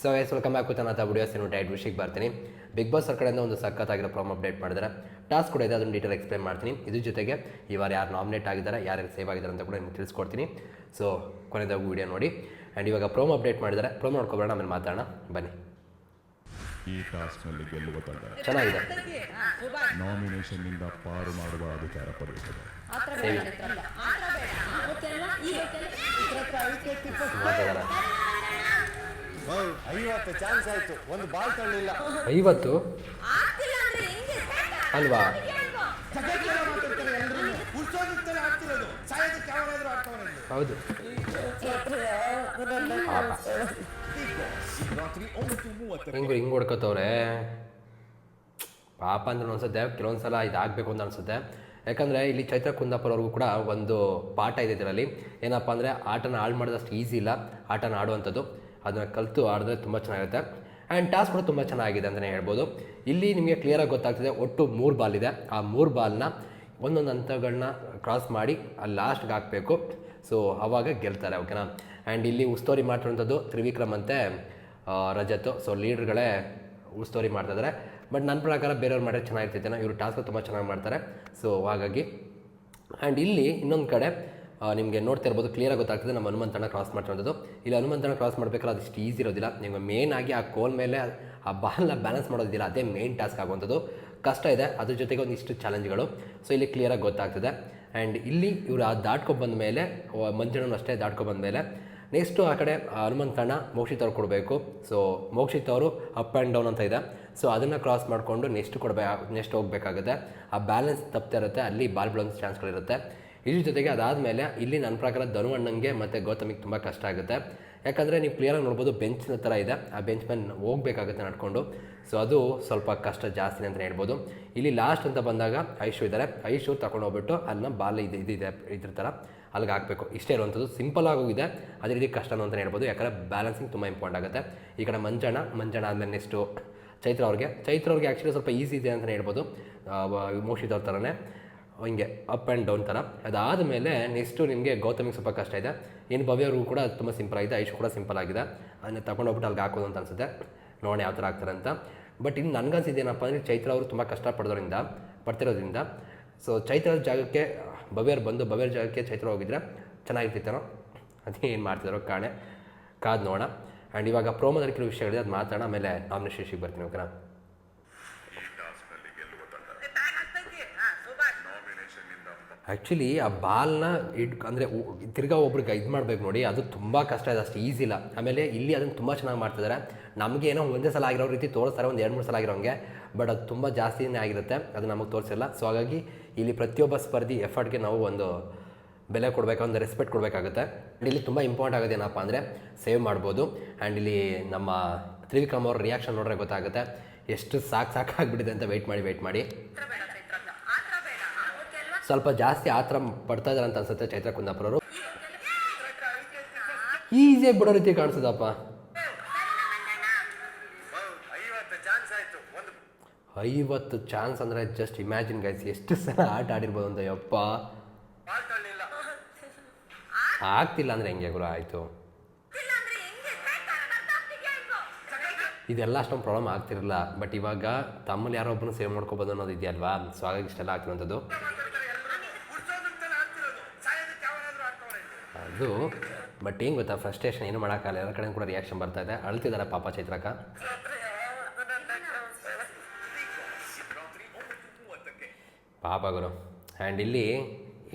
So yes welcome back with ಅನ್ನೋ videos ಏನು diet ವಿಷಯಕ್ಕೆ ಬರ್ತೀನಿ. ಬಿಗ್ ಬಾಸ್ ಅವ್ರ ಕಡೆಯಿಂದ ಒಂದು ಸಖತ್ತಾಗಿರೋ ಪ್ರಾಮ್ ಅಪ್ಡೇಟ್ ಮಾಡಿದ್ದಾರೆ. ಟಾಸ್ಕ್ ಕೂಡ ಇದೆ ಅದನ್ನು ಡೀಟೇಲ್ ಎಕ್ಸ್ಪ್ಲೇನ್ ಮಾಡ್ತೀನಿ. ಇದ್ರ ಜೊತೆಗೆ ಈ ವಾರ ಯಾರು ನಾಮಿನೇಟ್ ಆಗಿದ್ದಾರೆ ಯಾರ್ಯಾರು ಸೇವ್ ಆಗಿದ್ದಾರೆ ಅಂತ ಕೂಡ ನಿಮ್ಗೆ ತಿಳಿಸ್ಕೊಡ್ತೀನಿ. ಸೊ ಕೊನೆದಾಗ ವಿಡಿಯೋ ನೋಡಿ. ಆ್ಯಂಡ್ ಇವಾಗ ಪ್ರೋಮ್ ಅಪ್ಡೇಟ್ ಮಾಡಿದ್ದಾರೆ. ಪ್ರೋಮ್ ನೋಡ್ಕೊಬೋಣ ಆಮೇಲೆ ಮಾತಾಡೋಣ. ಬನ್ನಿ. ಈ ಟಾಸ್ಕ್ನಲ್ಲಿ ಗೆಲ್ಲುವ ತಂಡ. ಚೆನ್ನಾಗಿದೆ. ನಾಮಿನೇಷನ್ನಿಂದ ಪಾರು ಮಾಡುವ ಅಧಿಕಾರ ಪಡೆಯುತ್ತದೆ. ಮಾತಾಡೋಣ. ಐವತ್ತು ಚಾನ್ಸ್ ಒಂದು ಬಾಲ್ ಐವತ್ತು ಅಲ್ವಾ? ಹೌದು ಹಿಂಗ್ ಹಿಂಗೆ ಹೊಡ್ಕೋತವ್ರೆ? ಪಾಪ ಅಂದ್ರೆ ಅನ್ಸುತ್ತೆ ಕೆಲವೊಂದ್ಸಲ ಇದಾಗಬೇಕು ಅಂತ ಅನ್ಸುತ್ತೆ. ಯಾಕಂದರೆ ಇಲ್ಲಿ ಚೈತ್ರ ಕುಂದಾಪುರ ಅವ್ರಿಗೂ ಕೂಡ ಒಂದು ಪಾಠ ಇದೆ ಇದರಲ್ಲಿ. ಏನಪ್ಪ ಅಂದರೆ ಆಟನ ಹಾಳು ಮಾಡೋದಷ್ಟು ಈಸಿ ಇಲ್ಲ. ಆಟನ ಆಡುವಂಥದ್ದು. ಅದನ್ನು ಕಲಿತು ಆಡಿದ್ರೆ ತುಂಬ ಚೆನ್ನಾಗಿರುತ್ತೆ. ಆ್ಯಂಡ್ ಟಾಸ್ಕ್ ಕೂಡ ತುಂಬ ಚೆನ್ನಾಗಿದೆ ಅಂತಲೇ ಹೇಳ್ಬೋದು. ಇಲ್ಲಿ ನಿಮಗೆ ಕ್ಲಿಯರಾಗಿ ಗೊತ್ತಾಗ್ತಿದೆ, ಒಟ್ಟು ಮೂರು ಬಾಲ್ ಇದೆ. ಆ ಮೂರು ಬಾಲ್ನ ಒಂದೊಂದು ಹಂತಗಳನ್ನ ಕ್ರಾಸ್ ಮಾಡಿ ಅಲ್ಲಿ ಲಾಸ್ಟ್ಗೆ ಹಾಕಬೇಕು. ಸೊ ಆವಾಗ ಗೆಲ್ತಾರೆ ಓಕೆನಾ ಆ್ಯಂಡ್ ಇಲ್ಲಿ ಉಸ್ತೋರಿ ಮಾಡ್ತಿರೋಂಥದ್ದು ತ್ರಿವಿಕ್ರಮ್ ಅಂತೆ ರಜತ್ ಸೊ ಲೀಡ್ರ್ಗಳೇ ಉಸ್ತೋರಿ ಮಾಡ್ತಾಯಿದ್ದಾರೆ ಬಟ್ ನನ್ನ ಪ್ರಕಾರ ಬೇರೆಯವ್ರು ಮಾಡಿದ್ರೆ ಚೆನ್ನಾಗಿರ್ತೈತೆ ಇವರು ಟಾಸ್ಕ್ ತುಂಬ ಚೆನ್ನಾಗಿ ಮಾಡ್ತಾರೆ. ಸೊ ಹಾಗಾಗಿ. ಆ್ಯಂಡ್ ಇಲ್ಲಿ ಇನ್ನೊಂದು ಕಡೆ ನಿಮಗೆ ನೋಡ್ತಾ ಇರ್ಬೋದು ಕ್ಲಿಯರಾಗಿ ಗೊತ್ತಾಗ್ತದೆ ನಮ್ಮ ಹನುಮಂತನ ಕ್ರಾಸ್ ಮಾಡ್ತಿರೋದು. ಇಲ್ಲಿ ಹನುಮಂತನ ಕ್ರಾಸ್ ಮಾಡಬೇಕಾದ್ರೆ ಅದಿಷ್ಟು ಈಸಿ ಇರೋದಿಲ್ಲ. ನಿಮಗೆ ಮೇನ್ ಆಗಿ ಆ ಕೋಲ್ ಮೇಲೆ ಆ ಬಾಲ್ನ ಬ್ಯಾಲೆನ್ಸ್ ಮಾಡೋದಿಲ್ಲ ಅದೇ ಮೇನ್ ಟಾಸ್ಕ್ ಆಗುವಂಥದ್ದು. ಕಷ್ಟ ಇದೆ, ಅದ್ರ ಜೊತೆಗೆ ಒಂದಿಷ್ಟು ಚಾಲೆಂಜ್ಗಳು ಸೊ ಇಲ್ಲಿ ಕ್ಲಿಯರಾಗಿ ಗೊತ್ತಾಗ್ತದೆ. ಆ್ಯಂಡ್ ಇಲ್ಲಿ ಇವರು ಆ ದಾಟ್ಕೊಂಡು ಬಂದ ಮೇಲೆ ಮಂಜಣ್ಣನ ಅಷ್ಟೇ ದಾಟ್ಕೊಂಡು ಬಂದ ಮೇಲೆ ನೆಕ್ಸ್ಟು ಆ ಕಡೆ ಹನುಮಂತಣ್ಣ ಮೋಕ್ಷಿತ್ ಅವ್ರು ಕೊಡಬೇಕು. ಸೊ ಮೋಕ್ಷಿತ್ ಅವರು ಅಪ್ ಆ್ಯಂಡ್ ಡೌನ್ ಅಂತ ಇದೆ. ಸೊ ಅದನ್ನು ಕ್ರಾಸ್ ಮಾಡಿಕೊಂಡು ನೆಕ್ಸ್ಟ್ ಕೊಡಬೇಕು ನೆಕ್ಸ್ಟ್ ಹೋಗಬೇಕಾಗುತ್ತೆ. ಆ ಬ್ಯಾಲೆನ್ಸ್ ತಪ್ತಾ ಇರುತ್ತೆ, ಅಲ್ಲಿ ಬಾಲ್ ಬಿಡೋ ಚಾನ್ಸ್ಗಳಿರುತ್ತೆ ಇದ್ರ ಜೊತೆಗೆ ಅದಾದಮೇಲೆ ಇಲ್ಲಿ ನನ್ನ ಪ್ರಕಾರ ಧನು ಅಣ್ಣಂಗೆ ಮತ್ತು ಗೌತಮಿಗೆ ತುಂಬ ಕಷ್ಟ ಆಗುತ್ತೆ. ಯಾಕಂದರೆ ನೀವು ಕ್ಲಿಯರಾಗಿ ನೋಡ್ಬೋದು ಬೆಂಚ್ನ ಥರ ಇದೆ. ಆ ಬೆಂಚ್ ಮೇಲೆ ಹೋಗಬೇಕಾಗುತ್ತೆ ನಡ್ಕೊಂಡು. ಸೊ ಅದು ಸ್ವಲ್ಪ ಕಷ್ಟ ಜಾಸ್ತಿ ಅಂತ ಹೇಳ್ಬೋದು. ಇಲ್ಲಿ ಲಾಸ್ಟ್ ಅಂತ ಬಂದಾಗ ಐಶು ಇದ್ದಾರೆ ಐಶು ತಗೊಂಡು ಹೋಗ್ಬಿಟ್ಟು ಅಲ್ಲಿನ ಬಾಲ್ ಇದು ಇದಿದೆ. ಇದ್ರ ಥರ ಅಲ್ಲಿಗೆ ಹಾಕಬೇಕು. ಇಷ್ಟೇ ಇರುವಂಥದ್ದು ಸಿಂಪಲ್ ಆಗೋಗಿದೆ ಅದೇ ರೀತಿ ಕಷ್ಟನೂ ಅಂತ ಹೇಳ್ಬೋದು. ಯಾಕಂದರೆ ಬ್ಯಾಲೆನ್ಸಿಂಗ್ ತುಂಬ ಇಂಪಾರ್ಟೆಂಟ್ ಆಗುತ್ತೆ. ಈ ಕಡೆ ಮಂಜಣ್ಣ ಮಂಜಣ್ಣ ಆದಮೇಲೆ ನೆಕ್ಸ್ಟು ಚೈತ್ರ ಅವ್ರಿಗೆ. ಚೈತ್ರ ಅವ್ರಿಗೆ ಆ್ಯಕ್ಚುಲಿ ಸ್ವಲ್ಪ ಈಸಿ ಇದೆ ಅಂತಲೇ ಹೇಳ್ಬೋದು. ಮೋಕ್ಷಿತ್ ಅವ್ರ ಥರನೇ ಹಿಂಗೆ ಅಪ್ ಆ್ಯಂಡ್ ಡೌನ್ ಥರ. ಅದಾದ ಮೇಲೆ ನೆಕ್ಸ್ಟು ನಿಮಗೆ ಗೌತಮಿಗೆ ಸ್ವಲ್ಪ ಕಷ್ಟ ಇದೆ. ಇನ್ನು ಭವ್ಯವ್ರಿಗೂ ಕೂಡ ತುಂಬ ಸಿಂಪಲ್ ಆಗಿದೆ. ಐಶು ಕೂಡ ಸಿಂಪಲ್ ಆಗಿದೆ. ಅದನ್ನ ತಗೊಂಡೋಗ್ಬಿಟ್ಟು ಅಲ್ಲಿಗೆ ಹಾಕೋದು ಅಂತ ಅನಿಸುತ್ತೆ. ನೋಡೋಣ ಯಾವ ಥರ ಆಗ್ತಾರೆ ಅಂತ. ಬಟ್ ಇನ್ನು ನನಗನ್ಸಿದ್ದೇನಪ್ಪ ಅಂದರೆ ಚೈತ್ರ ಅವರು ತುಂಬ ಕಷ್ಟಪಡೋದ್ರಿಂದ, ಪಡ್ತಿರೋದ್ರಿಂದ. ಸೊ ಚೈತ್ರ ಜಾಗಕ್ಕೆ ಭವ್ಯರು ಬಂದು ಭವ್ಯರ ಜಾಗಕ್ಕೆ ಚೈತ್ರ ಹೋಗಿದ್ರೆ ಚೆನ್ನಾಗಿರ್ತಿತ್ತೇನೋ? ಅದೇ ಏನು ಮಾಡ್ತಿದ್ದಾರೋ ಕಾಣೆ. ಕಾದು ನೋಡೋಣ. ಆ್ಯಂಡ್ ಇವಾಗ ಪ್ರೋಮೋದಲ್ಲಿ ಕೆಲವು ವಿಷಯಗಳಿದೆ, ಅದು ಮಾತಾಡೋಣ. ಆಮೇಲೆ ನಾಮಿನೇಷನ್ಗೆ ಬರ್ತೀನಿ ಓಕೆನಾ ಆ್ಯಕ್ಚುಲಿ ಆ ಬಾಲ್ನ ಇಡ್, ಅಂದರೆ ತಿರ್ಗಾ ಒಬ್ರಿಗೆ ಇದು ಮಾಡಬೇಕು ನೋಡಿ, ಅದು ತುಂಬ ಕಷ್ಟ ಇದೆ, ಅಷ್ಟು ಈಸಿ ಇಲ್ಲ. ಆಮೇಲೆ ಇಲ್ಲಿ ಅದನ್ನು ತುಂಬ ಚೆನ್ನಾಗಿ ಮಾಡ್ತಿದ್ದಾರೆ ನಮಗೆ ಏನೋ ಒಂದೇ ಸಲ ಆಗಿರೋ ರೀತಿ ತೋರಿಸ್ತಾರೆ, ಒಂದು ಎರಡು ಮೂರು ಸಲ ಆಗಿರೋಂಗೆ, ಬಟ್ ಅದು ತುಂಬ ಜಾಸ್ತಿನೇ ಆಗಿರುತ್ತೆ. ಅದು ನಮಗೆ ತೋರಿಸಿಲ್ಲ. ಸೊ ಹಾಗಾಗಿ ಇಲ್ಲಿ ಪ್ರತಿಯೊಬ್ಬ ಸ್ಪರ್ಧಿ ಎಫರ್ಟ್ಗೆ ನಾವು ಒಂದು ಬೆಲೆ ಕೊಡಬೇಕು, ಒಂದು ರೆಸ್ಪೆಕ್ಟ್ ಕೊಡಬೇಕಾಗುತ್ತೆ. ಆ್ಯಂಡ್ ಇಲ್ಲಿ ತುಂಬ ಇಂಪಾರ್ಟೆಂಟ್ ಆಗೋದು ಏನಪ್ಪ ಅಂದರೆ ಸೇವ್ ಮಾಡ್ಬೋದು. ಆ್ಯಂಡ್ ಇಲ್ಲಿ ನಮ್ಮ ತ್ರಿವಿಕ್ರಮ್ ಅವ್ರ ರಿಯಾಕ್ಷನ್ ನೋಡ್ರೆ ಗೊತ್ತಾಗುತ್ತೆ. ಎಷ್ಟು ಸಾಕು ಸಾಕಾಗ್ಬಿಟ್ಟಿದೆ ಅಂತ ವೆಯ್ಟ್ ಮಾಡಿ ವೆಯ್ಟ್ ಮಾಡಿ. ಸ್ವಲ್ಪ ಜಾಸ್ತಿ ಆತರ ಪಡ್ತಾ ಇದಾರೆ ಅಂತ ಅನ್ಸುತ್ತೆ ಚೈತ್ರ ಕುಂದಾಪುರ ಅವರು ಈಸಿಯಾಗಿ ಬಿಡೋ ರೀತಿ ಕಾಣಿಸುತ್ತಪ್ಪ. ಐವತ್ತು ಚಾನ್ಸ್ ಅಂದರೆ ಜಸ್ಟ್ ಇಮ್ಯಾಜಿನ್ ಗೈಸ್ ಎಷ್ಟು ಸಲ ಆಟ ಆಡಿರ್ಬೋದು ಅಂತ ಯಪ್ಪ. ಆಗ್ತಿಲ್ಲ ಅಂದರೆ ಹೆಂಗೆ ಗುರು, ಆಯಿತು. ಇದೆಲ್ಲ ಅಷ್ಟೊಂದು ಪ್ರಾಬ್ಲಮ್ ಆಗ್ತಿರಲ್ಲ ಬಟ್ ಇವಾಗ ತಮ್ಮಲ್ಲಿ ಯಾರೋ ಸೇವ್ ಮಾಡ್ಕೊಬೋದು ಅನ್ನೋದು ಇದೆಯಲ್ವಾ? ಸೊ ಹಾಗಾಗಿ ಇಷ್ಟೆಲ್ಲ ಆಗ್ತಿರೋಂಥದ್ದು ಅದು ಬಟ್ ಏನು ಗೊತ್ತಾ ಫ್ರಸ್ಟ್ರೇಷನ್ ಏನು ಮಾಡೋಕ್ಕಾಗಲ್ಲ ಎಲ್ಲ ಕಡೆ ಕೂಡ ರಿಯಾಕ್ಷನ್ ಬರ್ತಾ ಇದೆ. ಅಳ್ತಿದ್ದಾರೆ ಪಾಪ ಚೈತ್ರಕ್ಕ. ಪಾಪ ಗುರು. ಆ್ಯಂಡ್ ಇಲ್ಲಿ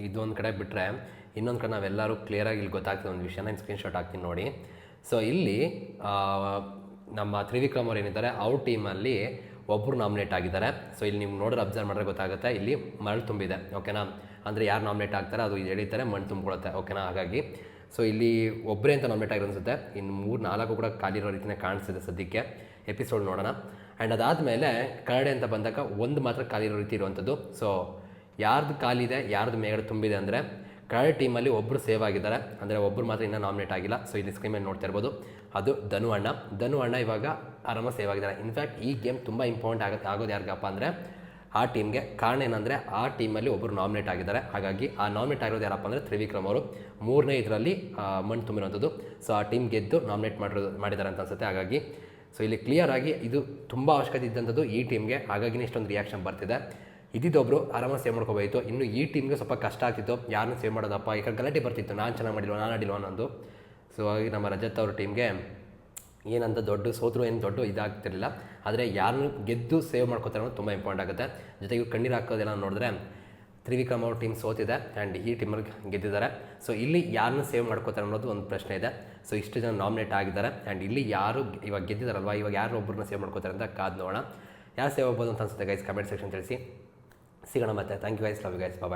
ಇದೊಂದು ಕಡೆ ಬಿಟ್ಟರೆ ಇನ್ನೊಂದು ಕಡೆ ನಾವೆಲ್ಲರೂ ಕ್ಲಿಯರಾಗಿ ಇಲ್ಲಿ ಗೊತ್ತಾಗ್ತದೆ ಒಂದು ವಿಷಯ ನಾನು ಸ್ಕ್ರೀನ್ಶಾಟ್ ಹಾಕ್ತೀನಿ ನೋಡಿ. ಸೊ ಇಲ್ಲಿ ನಮ್ಮ ತ್ರಿವಿಕ್ರಮ್ ಅವ್ರು ಏನಿದ್ದಾರೆ, ಅವ್ರ ಟೀಮಲ್ಲಿ ಒಬ್ಬರು ನಾಮಿನೇಟ್ ಆಗಿದ್ದಾರೆ. ಸೊ ಇಲ್ಲಿ ನೀವು ನೋಡಿದ್ರೆ ಅಬ್ಸರ್ವ್ ಮಾಡಿದ್ರೆ ಗೊತ್ತಾಗುತ್ತೆ. ಇಲ್ಲಿ ಮರಳು ತುಂಬಿದೆ. ಓಕೆನಾ ಅಂದರೆ ಯಾರು ನಾಮಿನೇಟ್ ಆಗ್ತಾರೆ ಅದು ಎಳೀತಾರೆ, ಮಣ್ಣು ತುಂಬಿಕೊಳ್ಳುತ್ತೆ. ಓಕೆನಾ ಹಾಗಾಗಿ ಸೊ ಇಲ್ಲಿ ಒಬ್ಬರೇ ಅಂತ ನಾಮಿನೇಟ್ ಆಗಿರೋ ಅನಿಸುತ್ತೆ ಇನ್ನು ಮೂರು ನಾಲ್ಕು ಕೂಡ ಖಾಲಿ ಇರೋ ರೀತಿನೇ ಕಾಣಿಸ್ತಿದೆ ಸದ್ಯಕ್ಕೆ. ಎಪಿಸೋಡ್ ನೋಡೋಣ. ಆ್ಯಂಡ್ ಅದಾದಮೇಲೆ ಕರಡೆ ಅಂತ ಬಂದಾಗ ಒಂದು ಮಾತ್ರ ಖಾಲಿ ಇರೋ ರೀತಿ ಇರುವಂಥದ್ದು. ಸೊ ಯಾರ್ದು ಖಾಲಿದೆ ಯಾರ್ದು ಮೇಗಡೆ ತುಂಬಿದೆ ಅಂದರೆ ಕರಡೆ ಟೀಮಲ್ಲಿ ಒಬ್ಬರು ಸೇವ್ ಆಗಿದ್ದಾರೆ. ಅಂದರೆ ಒಬ್ಬರು ಮಾತ್ರ ಇನ್ನೂ ನಾಮಿನೇಟ್ ಆಗಿಲ್ಲ. ಸೊ ಇಲ್ಲಿ ಸ್ಕ್ರೀನ್ ಮೇಲೆ ನೋಡ್ತಾ ಇರ್ಬೋದು. ಅದು ಧನು ಅಣ್ಣ. ಧನು ಅಣ್ಣ ಇವಾಗ ಆರಾಮ ಸೇವ್ ಆಗಿದ್ದಾರೆ. ಇನ್ಫ್ಯಾಕ್ಟ್ ಈ ಗೇಮ್ ತುಂಬ ಇಂಪಾರ್ಟೆಂಟ್ ಆಗುತ್ತೆ ಆಗೋದು ಯಾರಿಗಪ್ಪ ಅಂದರೆ ಆ ಟೀಮ್ಗೆ ಕಾರಣ ಏನಂದರೆ ಆ ಟೀಮಲ್ಲಿ ಒಬ್ಬರು ನಾಮಿನೇಟ್ ಆಗಿದ್ದಾರೆ. ಹಾಗಾಗಿ ಆ ನಾಮಿನೇಟ್ ಆಗಿರೋದು ಯಾರಪ್ಪ ಅಂದರೆ ತ್ರಿವಿಕ್ರಮ್ ಅವರು. ಮೂರನೇ ಇದರಲ್ಲಿ ಮಣ್ಣು ತುಂಬಿರುವಂಥದ್ದು. ಸೊ ಆ ಟೀಮ್ ಗೆದ್ದು ನಾಮಿನೇಟ್ ಮಾಡಿರೋದು ಮಾಡಿದ್ದಾರೆ ಅಂತ ಅನ್ಸುತ್ತೆ. ಹಾಗಾಗಿ ಸೊ ಇಲ್ಲಿ ಕ್ಲಿಯರ್ ಆಗಿ ಇದು ತುಂಬ ಅವಶ್ಯಕತೆ ಇದ್ದಂಥದ್ದು ಈ ಟೀಮ್ಗೆ. ಹಾಗಾಗಿ ಇಷ್ಟೊಂದು ರಿಯಾಕ್ಷನ್ ಬರ್ತಿದೆ. ಇದ್ದಿದ್ದೊಬ್ರು ಆರಾಮಾಗಿ ಸೇವ್ ಮಾಡ್ಕೋಬೋಯಿತು ಇನ್ನು ಈ ಟೀಮ್ಗೆ ಸ್ವಲ್ಪ ಕಷ್ಟ ಆಗ್ತಿತ್ತು. ಯಾರನ್ನ ಸೇವ್ ಮಾಡೋದಪ್ಪ? ಈಗ ಗಲಾಟೆ ಬರ್ತಿತ್ತು. ನಾನು ಚೆನ್ನಾಗಿ ಮಾಡಿಲ್ವ? ನಾನು ಆಡಿಲ್ವ ಅನ್ನೋದು. ಸೊ ಹಾಗಾಗಿ ನಮ್ಮ ರಜತ್ ಅವ್ರ ಟೀಮ್ಗೆ ಏನಂತ ದೊಡ್ಡ ಸೋತರು, ಏನು ದೊಡ್ಡ ಇದಾಗ್ತಿರಲಿಲ್ಲ. ಆದರೆ ಯಾರನ್ನು ಗೆದ್ದು ಸೇವ್ ಮಾಡ್ಕೋತಾರೆ ಅನ್ನೋದು ತುಂಬ ಇಂಪಾರ್ಟೆಂಟ್ ಆಗುತ್ತೆ. ಜೊತೆಗೆ ಕಣ್ಣೀರು ಹಾಕೋದೆಲ್ಲ ನೋಡಿದ್ರೆ ತ್ರಿವಿಕ್ರಮ್ ಅವ್ರ ಟೀಮ್ ಸೋತಿದೆ ಆ್ಯಂಡ್ ಈ ಟೀಮಲ್ಲಿ ಗೆದ್ದಿದ್ದಾರೆ. ಸೊ ಇಲ್ಲಿ ಯಾರನ್ನ ಸೇವ್ ಮಾಡ್ಕೋತಾರೆ ಅನ್ನೋದು ಒಂದು ಪ್ರಶ್ನೆ ಇದೆ. ಸೊ ಇಷ್ಟು ಜನ ನಾಮಿನೇಟ್ ಆಗಿದ್ದಾರೆ ಆ್ಯಂಡ್ ಇಲ್ಲಿ ಯಾರು ಇವಾಗ ಗೆದ್ದಿದ್ದಾರಲ್ವ? ಇವಾಗ ಯಾರು ಒಬ್ಬರನ್ನ ಸೇವ್ ಮಾಡ್ಕೋತಾರೆ ಅಂತ ಕಾದು ನೋಡೋಣ. ಯಾರು ಸೇವ್ ಆಗ್ಬೋದು ಅಂತ ಅನ್ಸುತ್ತೆ ಗೈಸ್ ಕಮೆಂಟ್ ಸೆಕ್ಷನ್ ತಿಳಿಸಿ. ಸಿಗೋಣ ಮತ್ತೆ. Thank you guys love you guys bye